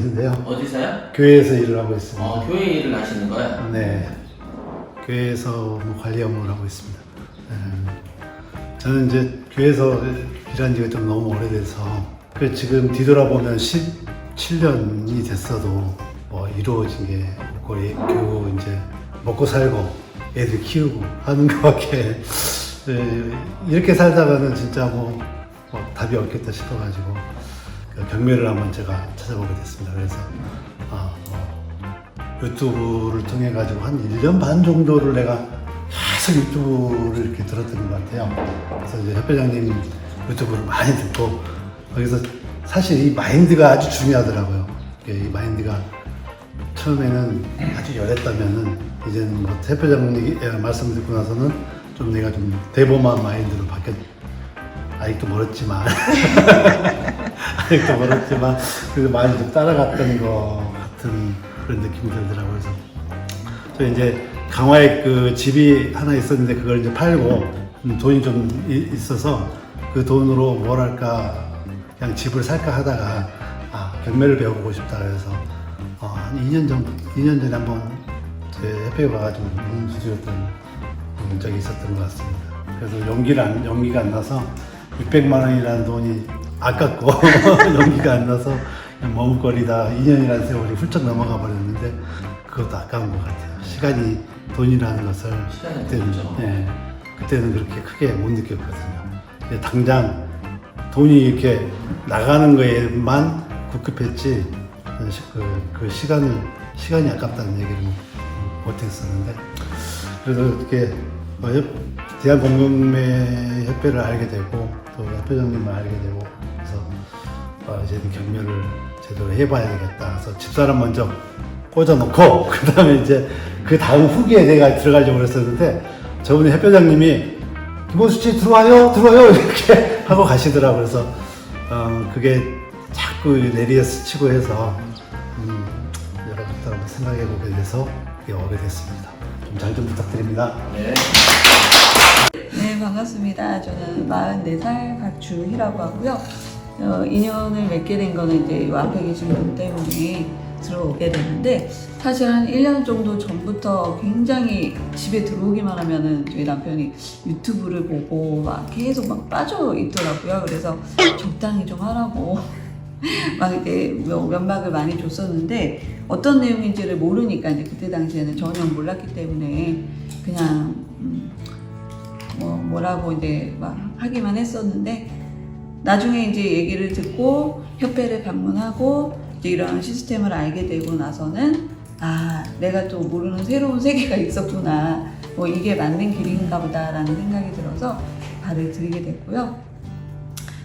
있는데요. 어디서요? 교회에서 일을 하고 있습니다. 어, 교회 일을 하시는 거예요? 네. 교회에서 뭐 관리 업무를 하고 있습니다. 네. 저는 이제 교회에서 일한 지가 좀 너무 오래돼서 그 지금 뒤돌아보면 17년이 됐어도 뭐 이루어진 게 없고 예, 결국 이제 먹고 살고 애들 키우고 하는 것밖에 네, 이렇게 살다가는 진짜 뭐, 뭐 답이 없겠다 싶어가지고 그 경매를 한번 제가 찾아보게 됐습니다. 그래서 아, 어, 유튜브를 통해 가지고 한 1년 반 정도를 내가 계속 유튜브를 이렇게 들었던 것 같아요. 그래서 이제 협회장님 유튜브를 많이 듣고 거기서 사실 이 마인드가 아주 중요하더라고요. 이 마인드가 처음에는 아주 열했다면은 이제는 뭐 협회장님 말씀 듣고 나서는 좀 내가 좀 대범한 마인드로 바뀌었. 아직도 멀었지만 아직도 멀었지만 그래도 많이 좀 따라갔던 것 같은 그런 느낌이 들더라고요. 그래서 저 이제 강화에 그 집이 하나 있었는데 그걸 이제 팔고 음, 돈이 좀 이- 있어서 그 돈으로 뭘 할까 그냥 집을 살까 하다가 아 경매를 배워보고 싶다 그래서 어, 한 2년 전 2년 전에 한번 제 협회에 와가지고 문수주였던 적이 있었던 것 같습니다. 그래서 용기를 안, 용기가 안 나서 600만 원이라는 돈이 아깝고 용기가 안 나서 머뭇거리다 2년이라는 세월이 훌쩍 넘어가 버렸는데 그것도 아까운 것 같아요. 시간이 돈이라는 것을 그때는. 예, 그때는 그렇게 크게 못 느꼈거든요. 당장 돈이 이렇게 나가는 거에만 국급했지 그, 그 시간을 시간이 아깝다는 얘기를 못 했었는데 그래서 이렇게 대한공동매 협회를 알게 되고 또 협회장님을 알게 되고 그래서 어, 이제는 경매를 제대로 해봐야 되겠다. 그래서 집사람 먼저 꽂아놓고 그 다음에 이제 그 다음 후기에 내가 들어가려고 그랬었는데 저분이 협회장님이 김원수 씨 들어와요 들어와요 이렇게 하고 가시더라고 그래서 어, 그게 자꾸 내리에 스치고 해서 음, 여러 것들 한번 생각해 보게 돼서 이게 오게 됐습니다. 좀 잘좀 부탁드립니다. 네. 네, 반갑습니다. 저는 44살 박주희라고 하고요. 어, 인연을 맺게 된 거는 이제 이 앞에 계신 분 때문에 들어오게 됐는데, 사실 한 1년 정도 전부터 굉장히 집에 들어오기만 하면은 저희 남편이 유튜브를 보고 막 계속 막 빠져 있더라고요. 그래서 적당히 좀 하라고 막 이제 몇- 면박을 많이 줬었는데 어떤 내용인지를 모르니까 이제 그때 당시에는 전혀 몰랐기 때문에 그냥 음, 뭐 뭐라고 이제 막 하기만 했었는데 나중에 이제 얘기를 듣고 협회를 방문하고 이제 이런 시스템을 알게 되고 나서는 아 내가 또 모르는 새로운 세계가 있었구나 뭐 이게 맞는 길인가 보다라는 생각이 들어서 발을 들이게 됐고요.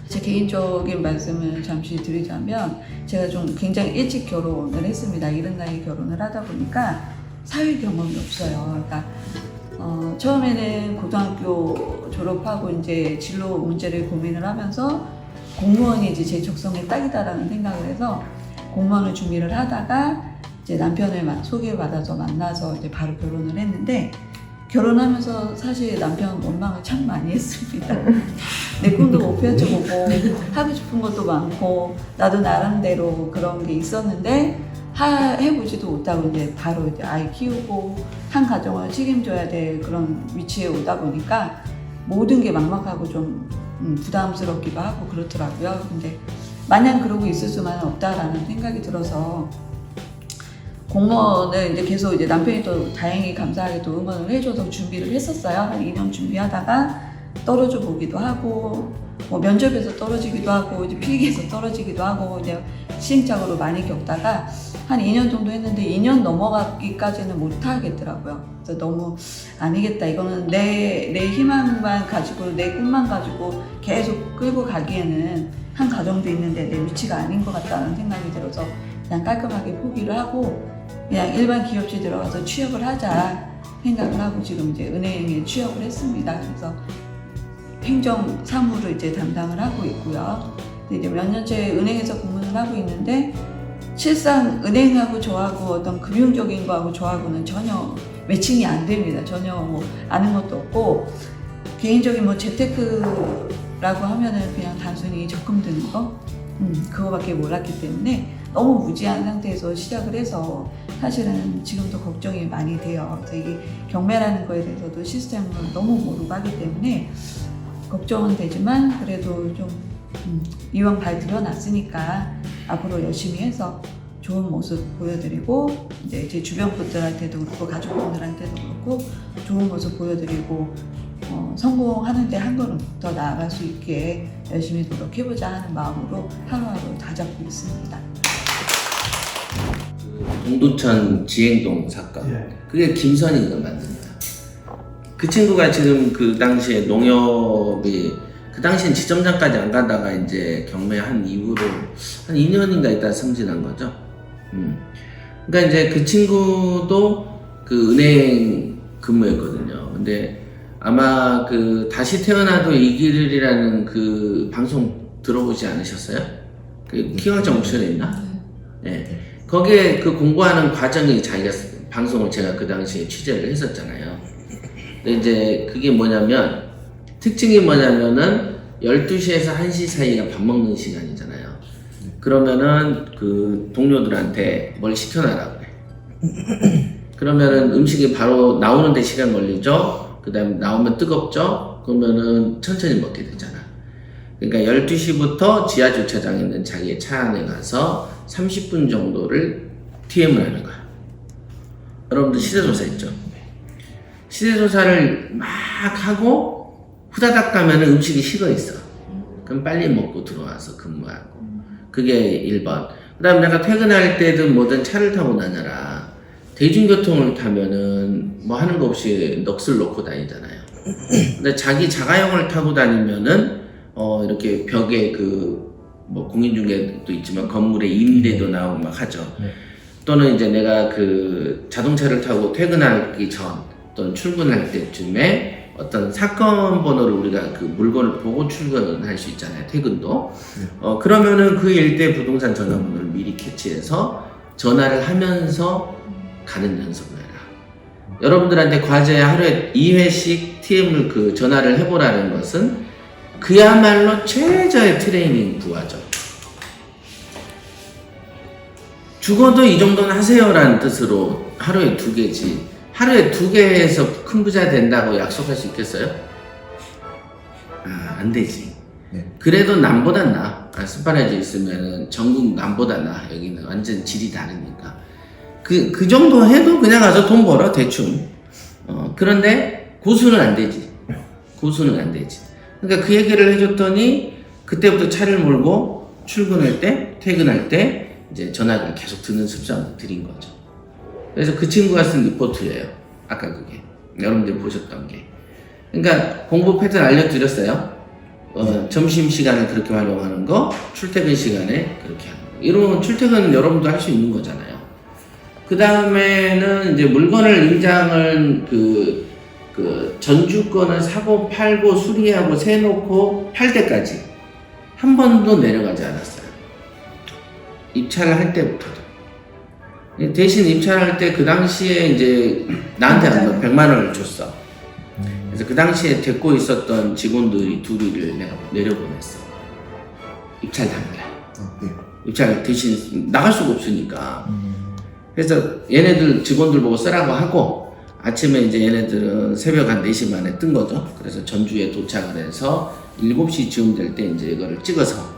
제 개인적인 말씀을 잠시 드리자면 제가 좀 굉장히 일찍 결혼을 했습니다. 이른 나이에 결혼을 하다 보니까 사회 경험이 없어요. 그러니까 어, 처음에는 고등학교 졸업하고 이제 진로 문제를 고민을 하면서 공무원이 이제 제 적성에 딱이다라는 생각을 해서 공무원을 준비를 하다가 이제 남편을 마- 소개받아서 만나서 이제 바로 결혼을 했는데 결혼하면서 사실 남편 원망을 참 많이 했습니다. 내 꿈도 못 펼쳐보고 하고 싶은 것도 많고 나도 나름대로 그런 게 있었는데 하, 해보지도 못하고 이제 바로 이제 아이 키우고 한 가정을 책임져야 될 그런 위치에 오다 보니까 모든 게 막막하고 좀 음, 부담스럽기도 하고 그렇더라고요. 근데 마냥 그러고 있을 수만은 없다라는 생각이 들어서 공무원을 이제 계속 이제 남편이 또 다행히 감사하게도 응원을 해줘서 준비를 했었어요. 한 2년 준비하다가 떨어져 보기도 하고 뭐 면접에서 떨어지기도 하고 이제 필기에서 떨어지기도 하고 이제 시행착오를 많이 겪다가 한 2년 정도 했는데 2년 넘어가기까지는 못 하겠더라고요. 그래서 너무 아니겠다. 이거는 내, 내 희망만 가지고 내 꿈만 가지고 계속 끌고 가기에는 한 가정도 있는데 내 위치가 아닌 것 같다는 생각이 들어서 그냥 깔끔하게 포기를 하고 그냥 일반 기업체 들어가서 취업을 하자 생각을 하고 지금 이제 은행에 취업을 했습니다. 그래서 행정 사무를 이제 담당을 하고 있고요. 이제 몇 년째 은행에서 근무를 하고 있는데 실상 은행하고 저하고 어떤 금융적인 거하고 저하고는 전혀 매칭이 안 됩니다. 전혀 뭐 아는 것도 없고 개인적인 뭐 재테크라고 하면은 그냥 단순히 적금 드는 거 음, 그거밖에 몰랐기 때문에 너무 무지한 상태에서 시작을 해서 사실은 지금도 걱정이 많이 돼요. 이게 경매라는 거에 대해서도 시스템을 너무 모르고 하기 때문에 걱정은 되지만 그래도 좀 음, 이왕 발 들여놨으니까 앞으로 열심히 해서 좋은 모습 보여드리고 이제 제 주변 분들한테도 그렇고 가족분들한테도 그렇고 좋은 모습 보여드리고 어, 성공하는데 한 걸음 더 나아갈 수 있게 열심히 노력해보자 하는 마음으로 하루하루 다잡고 있습니다. 동두천 지행동 사건. 예. 그게 김선희가 만듭니다. 그 친구가 지금 그 당시에 농협이 그 당시엔 지점장까지 안 가다가 이제 경매 한 이후로 한 2년인가 있다 승진한 거죠. 음. 그러니까 이제 그 친구도 그 은행 근무했거든요. 근데 아마 그 다시 태어나도 이 길이라는 그 방송 들어보지 않으셨어요? 그 키왕정 옥션에 있나? 네. 거기에 그 공부하는 과정이 자기가 쓰- 방송을 제가 그 당시에 취재를 했었잖아요. 이제 그게 뭐냐면 특징이 뭐냐면은 12시에서 1시 사이가 밥 먹는 시간이잖아요. 그러면은 그 동료들한테 뭘 시켜놔라 그래. 그러면은 음식이 바로 나오는데 시간 걸리죠. 그 다음에 나오면 뜨겁죠. 그러면은 천천히 먹게 되잖아. 그러니까 12시부터 지하 주차장에 있는 자기의 차 안에 가서 30분 정도를 TM을 하는 거야. 여러분들 시대조사 있죠? 시대조사를 막 하고 후다닥 가면 음식이 식어 있어. 그럼 빨리 먹고 들어와서 근무하고. 그게 1번. 그 다음 내가 퇴근할 때든 뭐든 차를 타고 다녀라. 대중교통을 타면은 뭐 하는 거 없이 넋을 놓고 다니잖아요. 근데 자기 자가용을 타고 다니면은 어 이렇게 벽에 그 뭐 공인중개도 있지만 건물에 임대도 나오고 막 하죠. 또는 이제 내가 그 자동차를 타고 퇴근하기 전 또는 출근할 때쯤에 어떤 사건 번호를 우리가 그 물건을 보고 출근을 할수 있잖아요. 퇴근도. 어 그러면은 그 일대 부동산 전화번호를 미리 캐치해서 전화를 하면서 가는 연습을 해라. 여러분들한테 과제 하루에 2회씩 TM을 그 전화를 해보라는 것은 그야말로 최저의 트레이닝 부하죠. 죽어도 이 정도는 하세요라는 뜻으로 하루에 두 개지. 하루에 두 개 해서 큰 부자 된다고 약속할 수 있겠어요? 아, 안 되지. 네. 그래도 남보다 나. 아, 스파레즈 있으면은 전국 남보다 나. 여기는 완전 질이 다르니까. 그, 그 정도 해도 그냥 가서 돈 벌어, 대충. 어, 그런데 고수는 안 되지. 고수는 안 되지. 그러니까 그 얘기를 해줬더니 그때부터 차를 몰고 출근할 때, 퇴근할 때 이제 전화를 계속 듣는 습관을 들인 거죠. 그래서 그 친구가 쓴 리포트예요. 아까 그게. 여러분들이 보셨던 게. 그러니까 공부 패턴 알려드렸어요. 어, 점심 시간에 그렇게 활용하는 거, 출퇴근 시간에 그렇게 하는 거. 이런 출퇴근 여러분도 할 수 있는 거잖아요. 그 다음에는 이제 물건을 인장을 그, 그 전주권을 사고 팔고 수리하고 세놓고 팔 때까지 한 번도 내려가지 않았어요. 입찰을 할 때부터도. 대신 입찰할 때 그 당시에 이제 나한테 한 100만 원을 줬어. 그래서 그 당시에 데리고 있었던 직원들이 둘이를 내가 내려보냈어. 입찰 당일날. 아, 네. 입찰 대신 나갈 수가 없으니까. 음, 그래서 얘네들 직원들 보고 쓰라고 하고 아침에 이제 얘네들은 새벽 한 4시 만에 뜬 거죠. 그래서 전주에 도착을 해서 7시쯤 될 때 이제 이거를 찍어서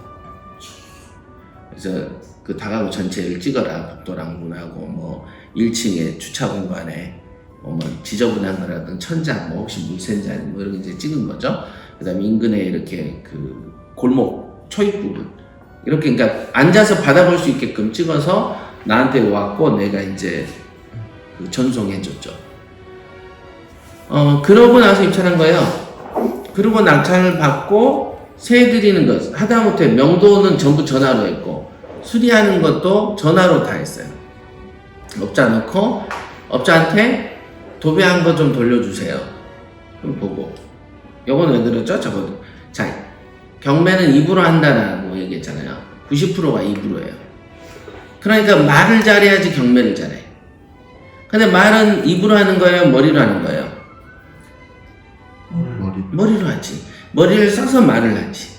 그래서 그 다가구 전체를 찍어라. 복도랑 문하고 뭐 1층에 주차 공간에 뭐, 뭐 지저분한 거라든 천장 뭐 혹시 물 샌지 아니면 뭐 이런 거 이제 찍은 거죠. 그다음에 인근에 이렇게 그 골목 초입 부분 이렇게 그러니까 앉아서 받아볼 수 있게끔 찍어서 나한테 왔고 내가 이제 그 전송해 줬죠. 어 그러고 나서 입찰한 거예요. 그리고 낙찰을 받고 세 드리는 것 하다못해 명도는 전부 전화로 했고 수리하는 것도 전화로 다 했어요. 업자 넣고 업자한테 도배한 거 좀 돌려주세요. 그럼 보고 요건 왜 그러죠? 저거 자 경매는 입으로 한다라고 얘기했잖아요. 90%가 입으로예요. 그러니까 말을 잘해야지 경매를 잘해. 근데 말은 입으로 하는 거예요? 머리로 하는 거예요? 머리. 머리로 하지. 머리를 써서 말을 하지.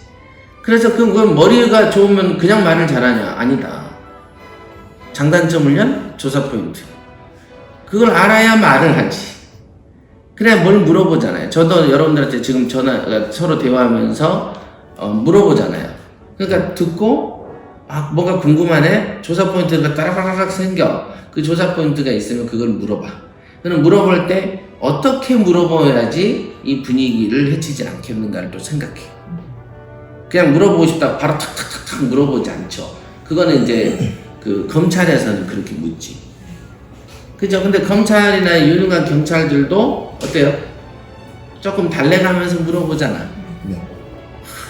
그래서 그, 그 머리가 좋으면 그냥 말을 잘하냐? 아니다. 장단점을요? 조사 포인트. 그걸 알아야 말을 하지. 그래야 뭘 물어보잖아요. 저도 여러분들한테 지금 전화 어, 서로 대화하면서 어, 물어보잖아요. 그러니까 듣고 아 뭐가 궁금하네. 조사 포인트가 따라라락 생겨. 그 조사 포인트가 있으면 그걸 물어봐. 그럼 물어볼 때 어떻게 물어봐야지 이 분위기를 해치지 않겠는가를 또 생각해. 그냥 물어보고 싶다 바로 탁탁탁탁 물어보지 않죠. 그거는 이제 그 검찰에서는 그렇게 묻지. 그죠? 근데 검찰이나 유능한 경찰들도 어때요? 조금 달래가면서 물어보잖아. 네.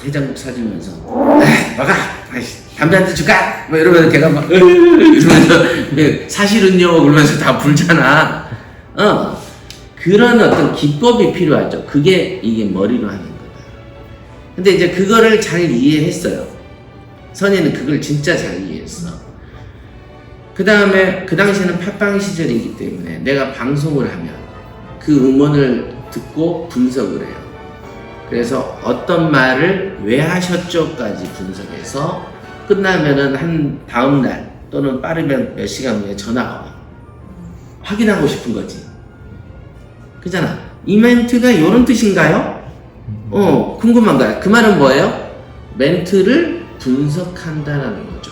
해장국 사주면서 에이 막아 아이씨, 담배 한 대 줄까? 뭐 이러면서 걔가 막 이러면서 예, 사실은요 그러면서 다 불잖아 어 그런 어떤 기법이 필요하죠 그게 이게 머리로 하는 근데 이제 그거를 잘 이해했어요 선이는 그걸 진짜 잘 이해했어 그 다음에 그 당시에는 팟빵 시절이기 때문에 내가 방송을 하면 그 음원을 듣고 분석을 해요 그래서 어떤 말을 왜 하셨죠까지 분석해서 끝나면은 한 다음 날 또는 빠르면 몇 시간 후에 전화가 와. 확인하고 싶은 거지. 그잖아. 이 멘트가 이런 뜻인가요? 어, 궁금한 거야. 그 말은 뭐예요? 멘트를 분석한다라는 거죠.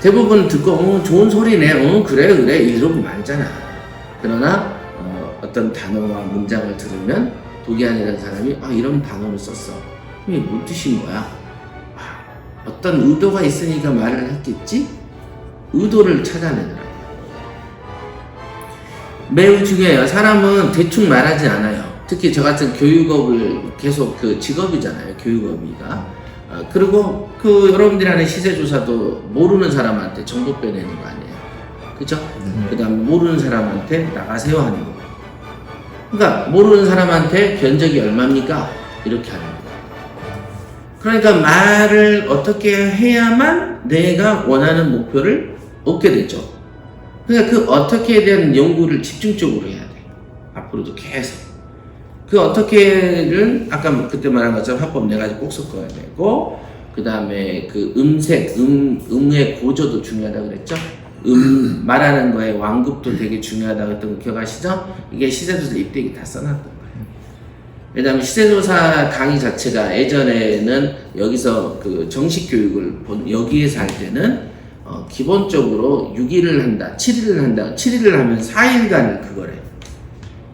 대부분 듣고, 어, 좋은 소리네. 어, 그래, 그래. 이러고 말잖아. 그러나, 어, 어떤 단어와 문장을 들으면 독이안이라는 사람이, 아, 이런 단어를 썼어. 이게 뭔 뜻인 거야? 아, 어떤 의도가 있으니까 말을 했겠지? 의도를 찾아내더라고요. 매우 중요해요. 사람은 대충 말하지 않아요. 특히 저 같은 교육업을 계속 그 직업이잖아요. 교육업이가. 어, 그리고 그 여러분들이 하는 시세조사도 모르는 사람한테 정보 빼내는 거 아니에요. 그죠? 그 다음 모르는 사람한테 나가세요 하는 거. 그러니까 모르는 사람한테 견적이 얼마입니까? 이렇게 하는 거. 그러니까 말을 어떻게 해야만 내가 원하는 목표를 얻게 되죠. 그러니까 그 어떻게에 대한 연구를 집중적으로 해야 돼. 앞으로도 계속. 그 어떻게는 아까 뭐 그때 말한 것처럼 합법 네 가지 꼭 섞어야 되고 그 다음에 그 음색, 음, 음의 고조도 중요하다고 그랬죠. 음 말하는 거에 완급도 되게 중요하다고 했던 거 기억하시죠? 이게 시세조사 입대기 다 써놨던 거예요. 왜냐하면 시세조사 강의 자체가 예전에는 여기서 그 정식 교육을 본- 여기에서 할 때는 어, 기본적으로 6일을 한다, 7일을 한다, 7일을 하면 4일간을 그걸 해.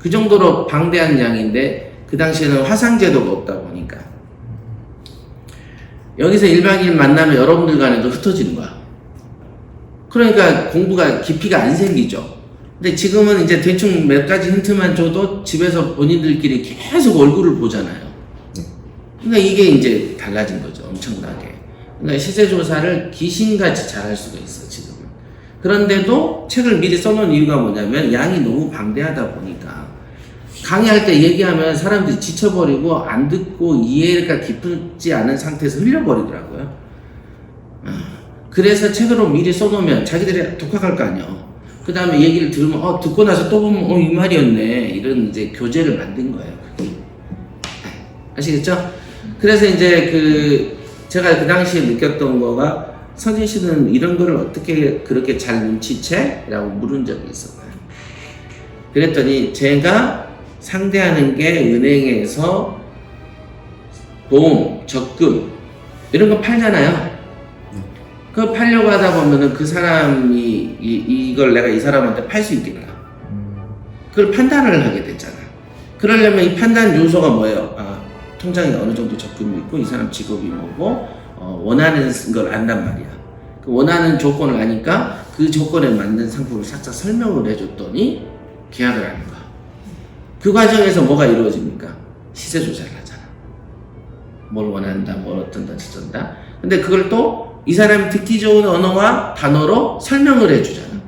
그 정도로 방대한 양인데 그 당시에는 화상 제도가 없다 보니까 여기서 1박 2일 만나면 여러분들 간에도 흩어지는 거야. 그러니까 공부가 깊이가 안 생기죠. 근데 지금은 이제 대충 몇 가지 힌트만 줘도 집에서 본인들끼리 계속 얼굴을 보잖아요. 그러니까 이게 이제 달라진 거죠. 엄청나게. 그러니까 시세조사를 귀신같이 잘할 수가 있어, 지금은. 그런데도 책을 미리 써놓은 이유가 뭐냐면 양이 너무 방대하다 보니까 강의할 때 얘기하면 사람들이 지쳐버리고 안 듣고 이해가 깊지 않은 상태에서 흘려버리더라고요. 아, 그래서 책으로 미리 써놓으면 자기들이 독학할 거 아니에요. 그 다음에 얘기를 들으면, 어, 듣고 나서 또 보면, 어, 이 말이었네. 이런 이제 교재를 만든 거예요. 아시겠죠? 그래서 이제 그, 제가 그 당시에 느꼈던 거가, 서진 씨는 이런 거를 어떻게 그렇게 잘 눈치채? 라고 물은 적이 있었어요. 그랬더니 제가 상대하는 게 은행에서 보험, 적금, 이런 거 팔잖아요. 그거 팔려고 하다 보면은 그 사람이 이, 이 걸 내가 이 사람한테 팔 수 있겠나. 그걸 판단을 하게 되잖아. 그러려면 이 판단 요소가 뭐예요? 아, 통장에 어느 정도 적금이 있고 이 사람 직업이 뭐고 어, 원하는 걸 안단 말이야. 그 원하는 조건을 아니까 그 조건에 맞는 상품을 살짝 설명을 해줬더니 계약을 하는 거야. 그 과정에서 뭐가 이루어집니까? 시세 조사를 하잖아. 뭘 원한다, 뭘 어떤다, 저쩐다. 근데 그걸 또 이 사람이 듣기 좋은 언어와 단어로 설명을 해주잖아.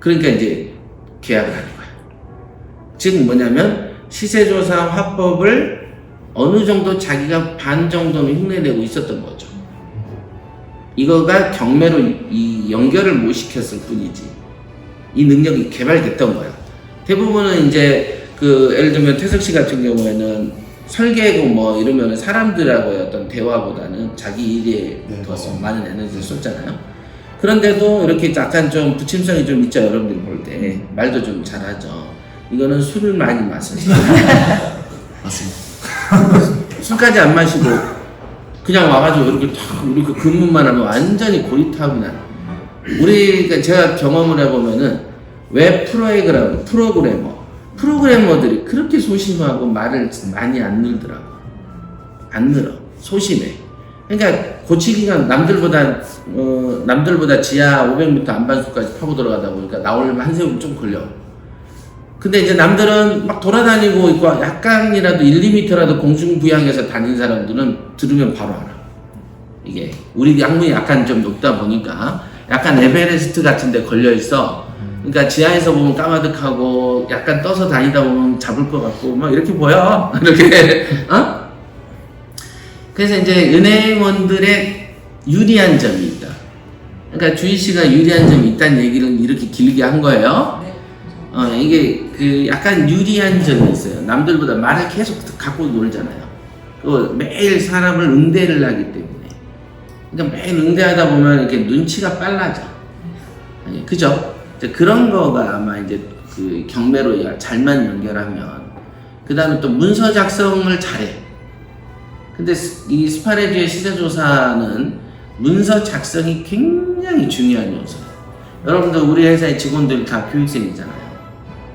그러니까 이제 계약을 하는 거야. 즉 뭐냐면 시세조사 화법을 어느 정도 자기가 반 정도는 흉내내고 있었던 거죠. 이거가 경매로 이 연결을 못 시켰을 뿐이지. 이 능력이 개발됐던 거야. 대부분은 이제 그 예를 들면 태석 씨 같은 경우에는 설계고 뭐 이러면 사람들하고의 어떤 대화보다는 자기 일에 네, 더 맞습니다. 많은 에너지를 쏟잖아요. 그런데도 이렇게 약간 좀 부침성이 좀 있죠 여러분들이 볼때 말도 좀 잘하죠 이거는 술을 많이 마셔서 맞습니다. 술까지 안 마시고 그냥 와가지고 이렇게 탁 이렇게 근무만 하면 완전히 고리타고 나 우리가 제가 경험을 해보면은 왜 프로그래머 프로그래머 프로그래머들이 그렇게 소심하고 말을 많이 안 늘더라고 안 늘어 소심해 그러니까 고치기가 남들보다 어, 남들보다 지하 500m 안반수까지 파고 들어가다 보니까 나오려면 한 세월 좀 걸려 근데 이제 남들은 막 돌아다니고 있고 약간이라도 1, 2m라도 공중부양해서 다닌 사람들은 들으면 바로 알아. 이게 우리 약물이 약간 좀 높다 보니까 약간 에베레스트 같은 데 걸려 있어. 그러니까 지하에서 보면 까마득하고 약간 떠서 다니다 보면 잡을 것 같고 막 이렇게 보여. 이렇게 어? 그래서 이제 은행원들의 유리한 점이 있다. 그러니까 주희 씨가 유리한 점이 있다는 얘기를 이렇게 길게 한 거예요. 네. 어, 이게 그 약간 유리한 점이 있어요. 남들보다 말을 계속 갖고 놀잖아요. 그 매일 사람을 응대를 하기 때문에. 그러니까 매일 응대하다 보면 이렇게 눈치가 빨라져. 그죠? 이제 그런 거가 아마 이제 그 경매로 야- 잘만 연결하면 그 다음에 또 문서 작성을 잘해. 근데 스- 이 스파레주의 시세조사는 문서 작성이 굉장히 중요한 요소예요. 여러분들 우리 회사의 직원들 다 교육생이잖아요.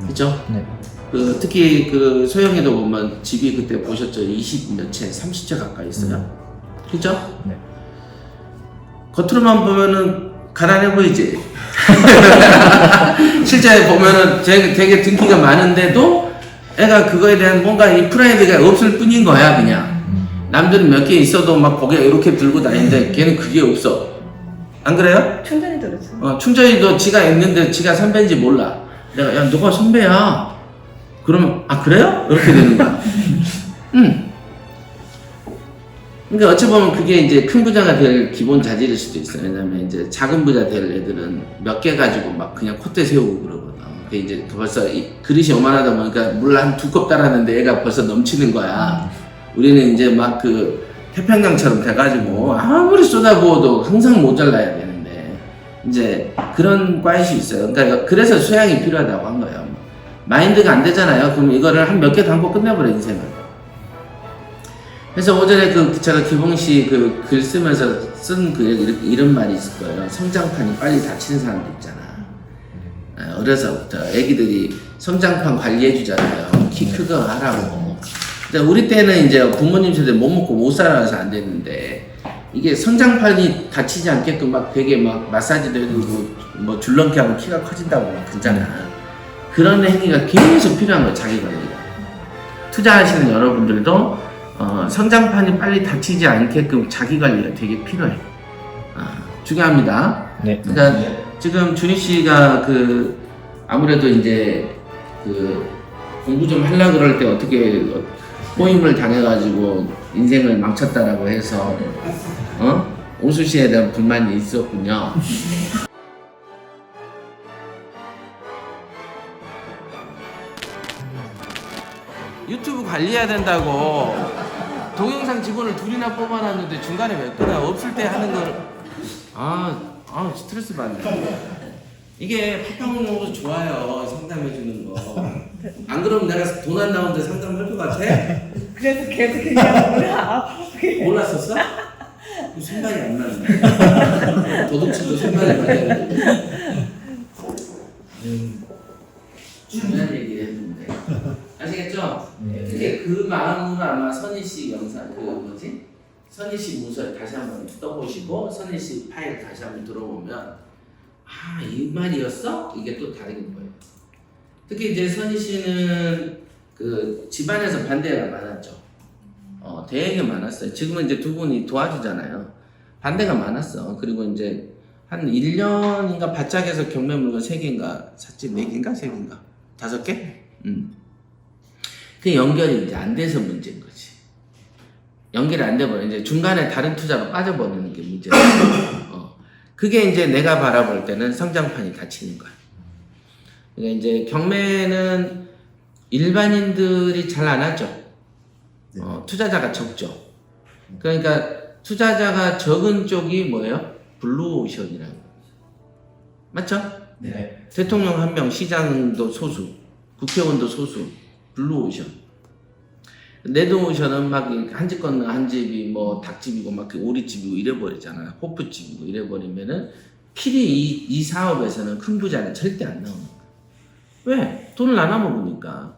그죠? 네. 그 특히 그 소영이도 보면 집이 그때 보셨죠? 20몇 채, 30채 가까이 있어요. 그죠? 네. 겉으로만 보면은 가난해 보이지? 실제 보면은 되게, 되게 등기가 많은데도 애가 그거에 대한 뭔가 이 프라이드가 없을 뿐인 거야, 그냥. 남들은 몇 개 있어도 막 고개 이렇게 들고 다니는데 걔는 그게 없어. 안 그래요? 충전이 들었어. 어, 충전이도 지가 있는데 지가 선배인지 몰라. 내가 야 누가 선배야? 그러면 아 그래요? 이렇게 되는 거야. 응. 그러니까 어찌 보면 그게 이제 큰 부자가 될 기본 자질일 수도 있어요. 왜냐면 이제 작은 부자 될 애들은 몇 개 가지고 막 그냥 콧대 세우고 그러거든. 그 이제 벌써 이 그릇이 요만하다 보니까 물 한 두 컵 따랐는데 얘가 벌써 넘치는 거야. 우리는 이제 막 그 태평양처럼 돼가지고 아무리 쏟아부어도 항상 모자라야 되는데 이제 그런 과일이 있어요. 그러니까 그래서 수양이 필요하다고 한 거예요. 마인드가 안 되잖아요. 그럼 이거를 한 몇 개 담고 끝내버려 인생을. 그래서 오전에 그 제가 기봉 씨 그 글 쓰면서 쓴 그 이런, 말이 있을 거예요. 성장판이 빨리 닫히는 사람도 있잖아. 아, 어려서부터 애기들이 성장판 관리해 주잖아요. 키 크거 하라고. 근데 우리 때는 이제 부모님 세대 못 먹고 못 살아서 안 됐는데 이게 성장판이 다치지 않게끔 막 되게 막 마사지도 해주고 뭐 줄넘기 하면 키가 커진다고 막 그러잖아. 그런 행위가 계속 필요한 거야 자기 관리가. 투자하시는 여러분들도 어, 성장판이 빨리 다치지 않게끔 자기 관리가 되게 필요해. 아, 중요합니다. 네. 그러니까 지금 준희 씨가 그 아무래도 이제 그 공부 좀 하려 그럴 때 어떻게 꼬임을 당해가지고 인생을 망쳤다라고 해서 어 오수 씨에 대한 불만이 있었군요. 유튜브 관리해야 된다고 동영상 직원을 둘이나 뽑아놨는데 중간에 왜 끊어 없을 때 하는 걸 아, 아 스트레스 받네. 이게 파평 먹어서 좋아요. 상담해 주는 거. 안 그러면 내가 돈 안 나오는데 상담할 것 같아? 그래서 계속 얘기하는 아, 몰랐었어? 그 생각이 안 나네. 도둑질도 생각이 많이 나네. 선희 씨 문서 다시 한번 떠보시고, 선희 씨 파일 다시 한번 들어보면, 아, 이 말이었어? 이게 또 다른 거예요. 특히 이제 선희 씨는 그 집안에서 반대가 많았죠. 어, 되게 많았어요. 지금은 이제 두 분이 도와주잖아요. 반대가 많았어. 그리고 이제 한 1년인가 바짝해서 경매 물건 3개인가 샀지? 4개인가? 3개인가? 5개? 음. 그 연결이 이제 안 돼서 문제인. 연결이 안 돼버려. 이제 중간에 다른 투자로 빠져버리는 게 문제야. 어. 그게 이제 내가 바라볼 때는 성장판이 닫히는 거야. 그러니까 이제 경매는 일반인들이 잘 안 하죠. 어, 투자자가 적죠. 그러니까 투자자가 적은 쪽이 뭐예요? 블루오션이라고. 맞죠? 네. 대통령 한 명, 시장도 소수, 국회의원도 소수, 블루오션. 레드오션은 막 한 집 건너 한 집이 뭐 닭집이고 막그 오리집이고 이래버리잖아. 호프집이고 이래버리면은 필히 이, 이 사업에서는 큰 부자는 절대 안 나오는 거야. 왜? 돈을 나눠 먹으니까.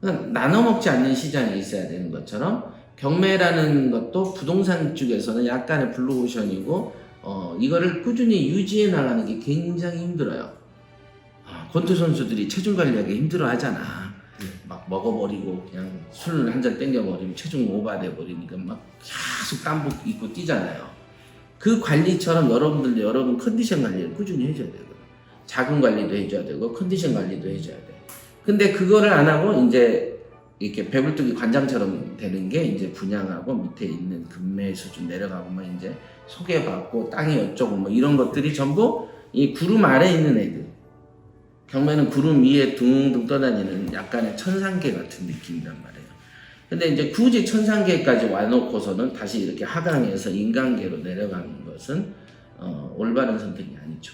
그러니까 나눠 먹지 않는 시장이 있어야 되는 것처럼 경매라는 것도 부동산 쪽에서는 약간의 블루오션이고 어, 이거를 꾸준히 유지해 나가는 게 굉장히 힘들어요. 아, 권투 선수들이 체중 관리하기 힘들어 하잖아. 막 먹어버리고 그냥 술 한 잔 땡겨버리면 체중 오버돼 버리니까 막 계속 땀복 입고 뛰잖아요. 그 관리처럼 여러분들 여러분 컨디션 관리를 꾸준히 해줘야 되거든. 자금 관리도 해줘야 되고 컨디션 관리도 해줘야 돼. 근데 그거를 안 하고 이제 이렇게 배불뚝이 관장처럼 되는 게 이제 분양하고 밑에 있는 금매 수준 내려가고만 이제 소개받고 땅이 어쩌고 뭐 이런 것들이 전부 이 구름 아래 있는 애들. 경매는 구름 위에 둥둥 떠다니는 약간의 천상계 같은 느낌이란 말이에요. 근데 이제 굳이 천상계까지 와놓고서는 다시 이렇게 하강해서 인간계로 내려가는 것은 어, 올바른 선택이 아니죠.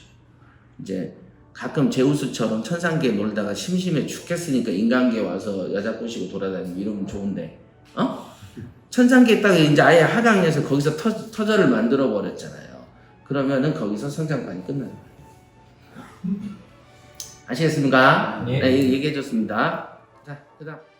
이제 가끔 제우스처럼 천상계 놀다가 심심해 죽겠으니까 인간계 와서 여자 꼬시고 돌아다니고 이러면 좋은데, 어? 천상계 딱 이제 아예 하강해서 거기서 터, 터전을 만들어 버렸잖아요. 그러면은 거기서 성장판이 끝나는 거예요. 아시겠습니까? 네. 네, 얘기해 줬습니다. 자, 그 다음.